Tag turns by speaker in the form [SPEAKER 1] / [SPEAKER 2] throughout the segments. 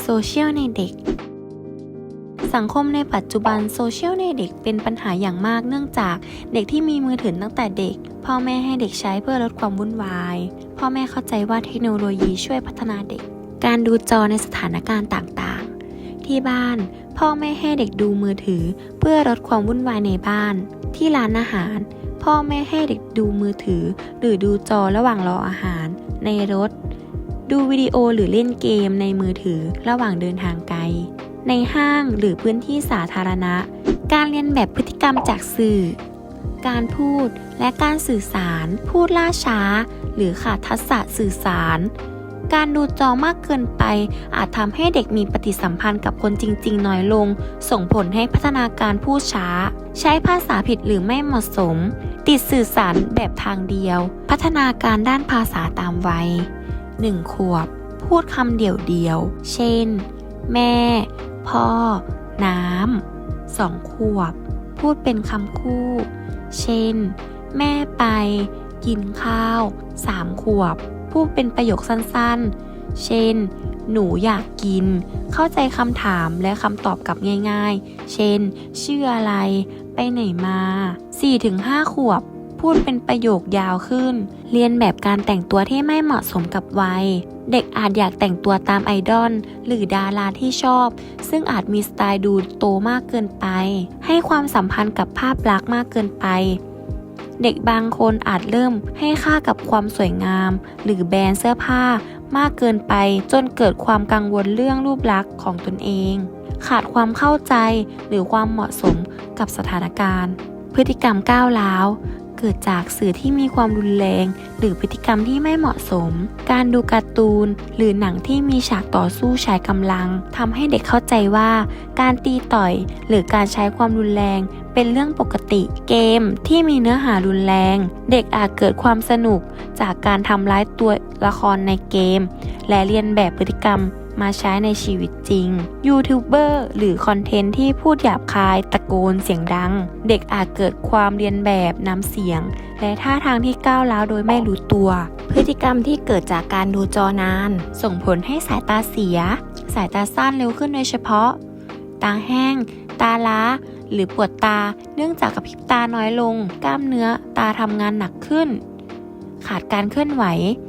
[SPEAKER 1] โซเชียลในเด็ก สังคมในปัจจุบันโซเชียลในเด็กเป็นปัญหาอย่างมากเนื่องจากเด็กที่มีมือถือตั้งแต่เด็ก พ่อแม่ให้เด็กใช้เพื่อลดความวุ่นวาย พ่อแม่เข้าใจว่าเทคโนโลยีช่วยพัฒนาเด็ก การดูจอในสถานการณ์ต่างๆ ที่บ้าน พ่อแม่ให้เด็กดูมือถือ เพื่อลดความวุ่นวายในบ้าน ที่ร้านอาหาร พ่อแม่ให้เด็กดูมือถือ หรือดูจอระหว่างรออาหาร ในรถ ดูวิดีโอหรือเล่นเกมในมือถือระหว่างเดินทางไกล ในห้างหรือพื้นที่สาธารณะ การเรียนแบบพฤติกรรมจากสื่อ การพูดและการสื่อสาร พูดล่าช้า หรือขาดทักษะสื่อสาร การดูจอมากเกินไป อาจทำให้เด็กมีปฏิสัมพันธ์กับคนจริง ๆ น้อยลง ส่งผลให้พัฒนาการพูดช้า ใช้ภาษาผิดหรือไม่เหมาะสม ติดสื่อสารแบบทางเดียว พัฒนาการด้านภาษาตามวัย 1ขวบ พูดคำเดี่ยวเดียวๆ เช่น แม่ พ่อ น้ำสองขวบ พูดเป็นคำคู่ เช่น แม่ไป กินข้าวสามขวบ พูดเป็นประโยคสั้นๆ เช่น หนูอยากกิน เข้าใจคำถามและคำตอบกลับง่ายๆ เช่น ชื่ออะไร ไปไหนมา 4-5 ขวบ พูดเป็นประโยคยาวขึ้น เรียนแบบการแต่งตัวที่ไม่เหมาะสมกับวัย เด็กอาจอยากแต่งตัวตามไอดอลหรือดาราที่ชอบ ซึ่งอาจมีสไตล์ดูโตมากเกินไป ให้ความสัมพันธ์กับภาพลักษณ์มากเกินไป เด็กบางคนอาจเริ่มให้ค่ากับความสวยงาม หรือแบรนด์เสื้อผ้ามากเกินไปจนเกิดความกังวลเรื่องรูปลักษณ์ของตนเอง ขาดความเข้าใจหรือความเหมาะสมกับสถานการณ์ พฤติกรรมก้าวร้าว เกิดจากสื่อที่มีความรุนแรง หรือพฤติกรรมที่ไม่เหมาะสม การดูการ์ตูน หรือหนังที่มีฉากต่อสู้ใช้กำลังทำให้เด็กเข้าใจว่า การตีต่อย หรือการใช้ความรุนแรง เป็นเรื่องปกติ เกมที่มีเนื้อหารุนแรง เด็กอาจเกิดความสนุก จากการทำร้ายตัวละครในเกม และเรียนแบบพฤติกรรม มาใช้ในชีวิตจริง ยูทูบเบอร์หรือคอนเทนต์ที่พูดหยาบคาย ตะโกนเสียงดัง เด็กอาจเกิดความเรียนแบบน้ำเสียง และท่าทางที่ก้าวร้าวโดยไม่รู้ตัว พฤติกรรมที่เกิดจากการดูจอนาน ส่งผลให้สายตาเสีย สายตาสั้นเร็วขึ้นโดยเฉพาะ ตาแห้ง ตาล้าหรือปวดตา เนื่องจากกระพริบตาน้อยลง กล้ามเนื้อตาทำงานหนักขึ้น ขาดการเคลื่อนไหว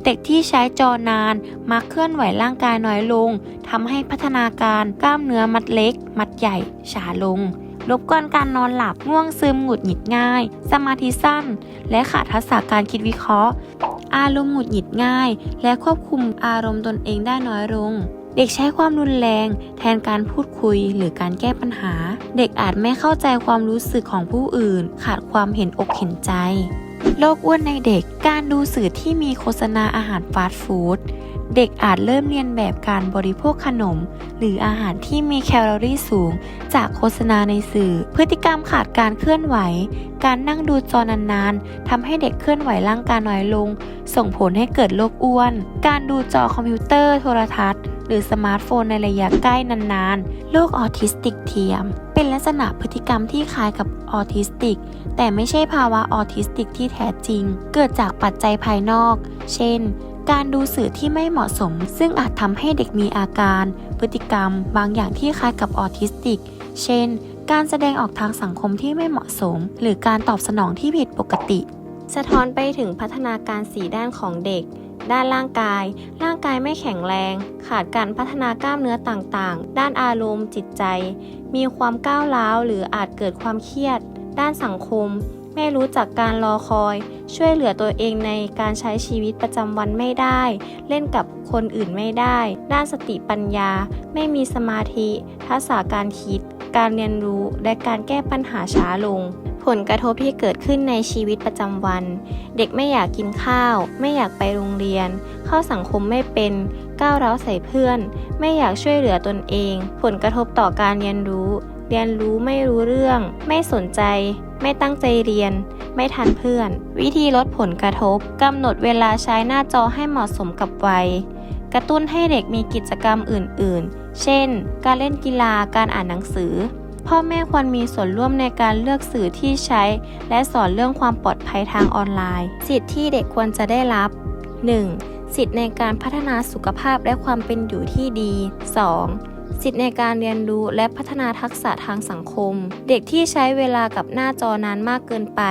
[SPEAKER 1] เด็กที่ใช้จอนาน มักเคลื่อนไหวร่างกายน้อยลงทำให้พัฒนาการกล้ามเนื้อมัดเล็ก มัดใหญ่ช้าลงรบกวนการนอนหลับง่วงซึมหงุดหงิดง่าย สมาธิสั้น และขาดทักษะการคิดวิเคราะห์ อารมณ์หงุดหงิดง่าย และควบคุมอารมณ์ตนเองได้น้อยลงเด็กใช้ความรุนแรง แทนการพูดคุยหรือการแก้ปัญหา เด็กอาจไม่เข้าใจความรู้สึกของผู้อื่น ขาดความเห็นอกเห็นใจ โรคอ้วนในเด็ก การดูสื่อที่มีโฆษณาอาหารฟาสต์ฟู้ด เด็กอาจเริ่มเรียนแบบการบริโภคขนม หรืออาหารที่มีแคลอรี่สูง จากโฆษณาในสื่อ พฤติกรรมขาดการเคลื่อนไหว การนั่งดูจอนานๆทำให้เด็กเคลื่อนไหวร่างกายน้อยลง ส่งผลให้เกิดโรคอ้วน การดูจอคอมพิวเตอร์โทรทัศน์ หรือสมาร์ทโฟนในระยะใกล้นานๆ โรคออทิสติกเทียม เป็นลักษณะพฤติกรรมที่คล้ายกับออทิสติก แต่ไม่ใช่ภาวะออทิสติกที่แท้จริง เกิดจากปัจจัยภายนอก เช่น การดูสื่อที่ไม่เหมาะสม ซึ่งอาจทำให้เด็กมีอาการ พฤติกรรม บางอย่างที่คล้ายกับออทิสติก เช่น การแสดงออกทางสังคมที่ไม่เหมาะสม หรือการตอบสนองที่ผิดปกติ สะท้อนไปถึงพัฒนาการสีด้านของเด็ก ด้านร่างกาย ร่างกายไม่แข็งแรง ขาดการพัฒนากล้ามเนื้อต่างๆ ด้านอารมณ์จิตใจ มีความก้าวร้าวหรืออาจเกิดความเครียด ด้านสังคม ไม่รู้จักการรอคอย ช่วยเหลือตัวเองในการใช้ชีวิตประจำวันไม่ได้ เล่นกับคนอื่นไม่ได้ ด้านสติปัญญา ไม่มีสมาธิ ทักษะการคิด การเรียนรู้ และการแก้ปัญหาช้าลง ผลกระทบที่เกิดขึ้นในชีวิตประจำวัน เด็กไม่อยากกินข้าว ไม่อยากไปโรงเรียน เข้าสังคมไม่เป็น ก้าวร้าวใส่เพื่อน ไม่อยากช่วยเหลือตนเอง ผลกระทบต่อการเรียนรู้ เรียนรู้ไม่รู้เรื่อง ไม่สนใจ ไม่ตั้งใจเรียน ไม่ทันเพื่อน วิธีลดผลกระทบกำหนดเวลาใช้หน้าจอให้เหมาะสมกับวัย กระตุ้นให้เด็กมีกิจกรรมอื่น ๆ เช่น การเล่นกีฬา การอ่านหนังสือ พ่อแม่ควรมีส่วนร่วมในการเลือกสื่อที่ใช้ และสอนเรื่องความปลอดภัยทางออนไลน์ สิทธิที่เด็กควรจะได้รับ 1. สิทธิในการพัฒนาสุขภาพและความเป็นอยู่ที่ดี 2. สิทธิในการเรียนรู้และพัฒนาทักษะทางสังคม เด็กที่ใช้เวลากับหน้าจอนานมากเกินไป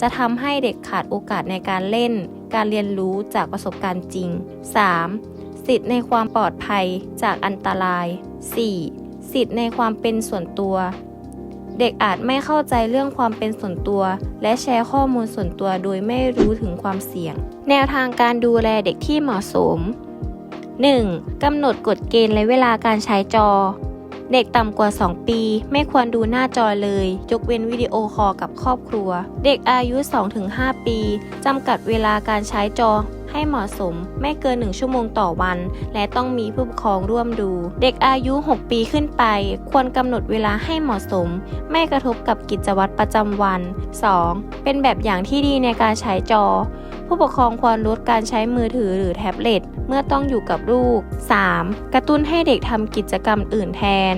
[SPEAKER 1] จะทำให้เด็กขาดโอกาสในการเล่น การเรียนรู้จากประสบการณ์จริง 3. สิทธิในความปลอดภัยจากอันตราย 4. สิทธิในความเป็นส่วนตัว เด็กอาจไม่เข้าใจเรื่องความเป็นส่วนตัว และแชร์ข้อมูลส่วนตัวโดยไม่รู้ถึงความเสี่ยง แนวทางการดูแลเด็กที่เหมาะสม 1. กำหนดกฎเกณฑ์และเวลาการใช้จอ เด็กต่ำกว่า 2 ปี ไม่ควรดูหน้าจอเลย ยกเว้นวิดีโอคอลกับครอบครัว เด็กอายุ 2-5 ปีจำกัดเวลาการใช้จอ ให้เหมาะสมไม่เกิน 1 ชั่วโมงต่อวัน และต้องมีผู้ปกครองร่วมดู เด็กอายุ 6 ปีขึ้นไป ควรกำหนดเวลาให้เหมาะสม ไม่กระทบกับกิจวัตรประจำวัน 2. เป็นแบบอย่างที่ดีในการใช้จอ ผู้ปกครองควรลดการใช้มือถือหรือแท็บเล็ตเมื่อต้องอยู่กับลูก 3. กระตุ้นให้เด็กทำกิจกรรมอื่นแทน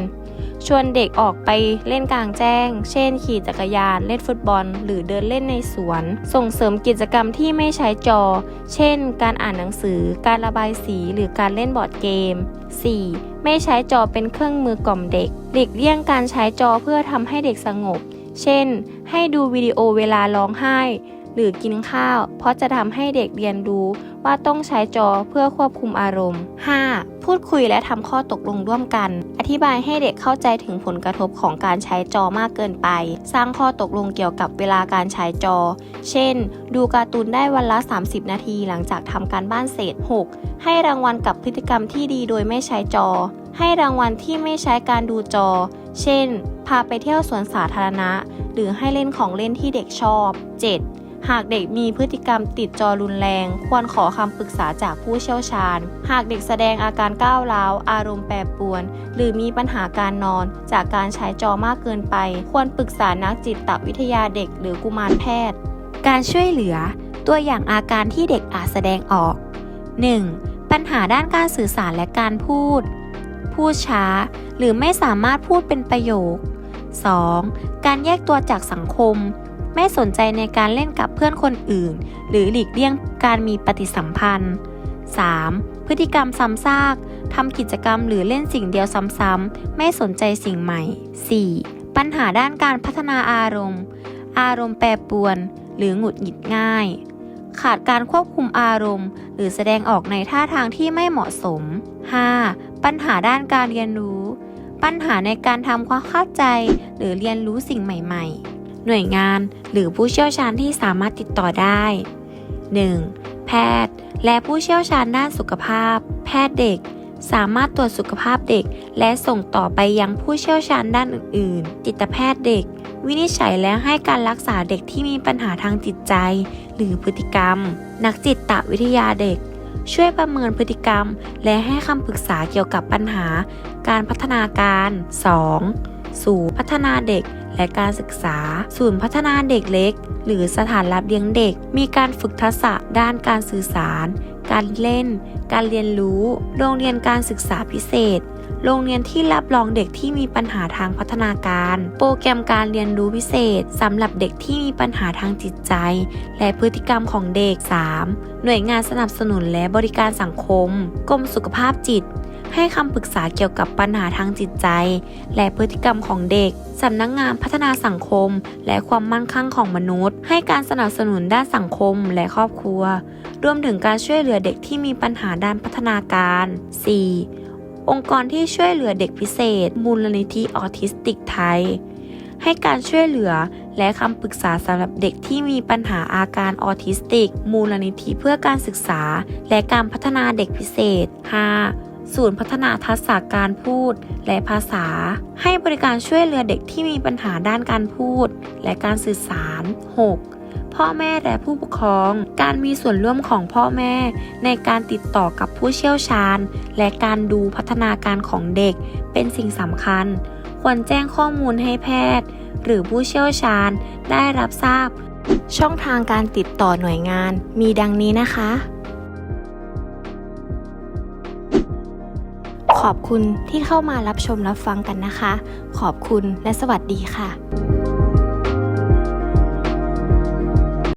[SPEAKER 1] ชวนเด็กออกไปเล่นกลางแจ้ง เช่น ขี่จักรยาน เล่นฟุตบอล หรือเดินเล่นในสวน ส่งเสริมกิจกรรมที่ไม่ใช้จอ เช่น การอ่านหนังสือ การระบายสี หรือการเล่นบอร์ดเกม 4. ไม่ใช้จอเป็นเครื่องมือกล่อมเด็ก หลีกเลี่ยงการใช้จอเพื่อทำให้เด็กสงบ เช่น ให้ดูวิดีโอเวลาร้องไห้ หรือกินข้าว เพราะจะทำให้เด็กเรียนรู้ ว่าต้องใช้จอเพื่อควบคุมอารมณ์ 5. พูดคุยและทำข้อตกลงร่วมกัน อธิบายให้เด็กเข้าใจถึงผลกระทบของการใช้จอมากเกินไป สร้างข้อตกลงเกี่ยวกับเวลาการใช้จอ เช่น ดูการ์ตูนได้วันละ 30 นาทีหลังจากทำการบ้านเสร็จ 6. ให้รางวัลกับพฤติกรรมที่ดีโดยไม่ใช้จอ ให้รางวัลที่ไม่ใช้การดูจอ เช่น พาไปเที่ยวสวนสาธารณะ หรือให้เล่นของเล่นที่เด็กชอบ 7. หากเด็กมีพฤติกรรมติดจอรุนแรง ควรขอคำปรึกษาจากผู้เชี่ยวชาญ หากเด็กแสดงอาการก้าวร้าว อารมณ์แปรปรวน หรือมีปัญหาการนอน จากการใช้จอมากเกินไป ควรปรึกษานักจิตวิทยาเด็กหรือกุมารแพทย์ การช่วยเหลือ ตัวอย่างอาการที่เด็กอาจแสดงออก 1. ปัญหาด้านการสื่อสารและการพูด พูดช้า หรือไม่สามารถพูดเป็นประโยค 2. การแยกตัวจากสังคม ไม่สนใจในการเล่นกับเพื่อนคนอื่น หรือหลีกเลี่ยงการมีปฏิสัมพันธ์ 3. พฤติกรรมซ้ำซากทำกิจกรรมหรือเล่นสิ่งเดียวซ้ำๆ ไม่สนใจสิ่งใหม่ 4. ปัญหาด้านการพัฒนาอารมณ์ อารมณ์แปรปรวน หรือหงุดหงิดง่าย ขาดการควบคุมอารมณ์ หรือแสดงออกในท่าทางที่ไม่เหมาะสม 5. ปัญหาด้านการเรียนรู้ ปัญหาในการทำความเข้าใจ หรือเรียนรู้สิ่งใหม่ ๆ หน่วยงานหรือผู้เชี่ยวชาญที่สามารถติดต่อได้ 1. แพทย์ และผู้เชี่ยวชาญด้านสุขภาพ แพทย์เด็ก สามารถตรวจสุขภาพเด็ก และส่งต่อไปยังผู้เชี่ยวชาญด้านอื่น ๆ จิตแพทย์เด็ก วินิจฉัยและให้การรักษาเด็กที่มีปัญหาทางจิตใจ หรือพฤติกรรม นักจิตวิทยาเด็ก ช่วยประเมินพฤติกรรม และให้คำปรึกษาเกี่ยวกับปัญหา การพัฒนาการ 2. ศูนย์พัฒนาเด็ก และการศึกษา ศูนย์พัฒนาเด็กเล็ก หรือสถานรับเลี้ยงเด็ก มีการฝึกทักษะด้านการสื่อสาร การเล่น การเรียนรู้ โรงเรียนการศึกษาพิเศษ โรงเรียนที่รับรองเด็กที่มีปัญหาทางพัฒนาการ โปรแกรมการเรียนรู้พิเศษสำหรับเด็กที่มีปัญหาทางจิตใจ และพฤติกรรมของเด็ก 3. หน่วยงานสนับสนุนและบริการสังคม กรมสุขภาพจิต ให้คำปรึกษาเกี่ยวกับปัญหาทางจิตใจ และพฤติกรรมของเด็ก สำนักงงานพัฒนาสังคม และความมั่นคงของมนุษย์ ให้การสนับสนุนด้านสังคมและครอบครัว รวมถึงการช่วยเหลือเด็กที่มีปัญหาด้านพัฒนาการ 4. องค์กรที่ช่วยเหลือเด็กพิเศษ มูลนิธิออทิสติกไทย ให้การช่วยเหลือและคำปรึกษาสำหรับเด็กที่มีปัญหาอาการออทิสติก มูลนิธิเพื่อการศึกษา และการพัฒนาเด็กพิเศษ 5. ศูนย์พัฒนาทักษะการพูดและภาษา ให้บริการช่วยเหลือเด็กที่มีปัญหาด้านการพูด และการสื่อสาร 6. พ่อแม่และผู้ปกครอง การมีส่วนร่วมของพ่อแม่ ในการติดต่อกับผู้เชี่ยวชาญ และการดูพัฒนาการของเด็กเป็นสิ่งสำคัญ ควรแจ้งข้อมูลให้แพทย์ หรือผู้เชี่ยวชาญได้รับทราบ ช่องทางการติดต่อหน่วยงานมีดังนี้นะคะ ขอบคุณที่เข้ามารับชมรับฟังกันนะคะ ขอบคุณและสวัสดีค่ะ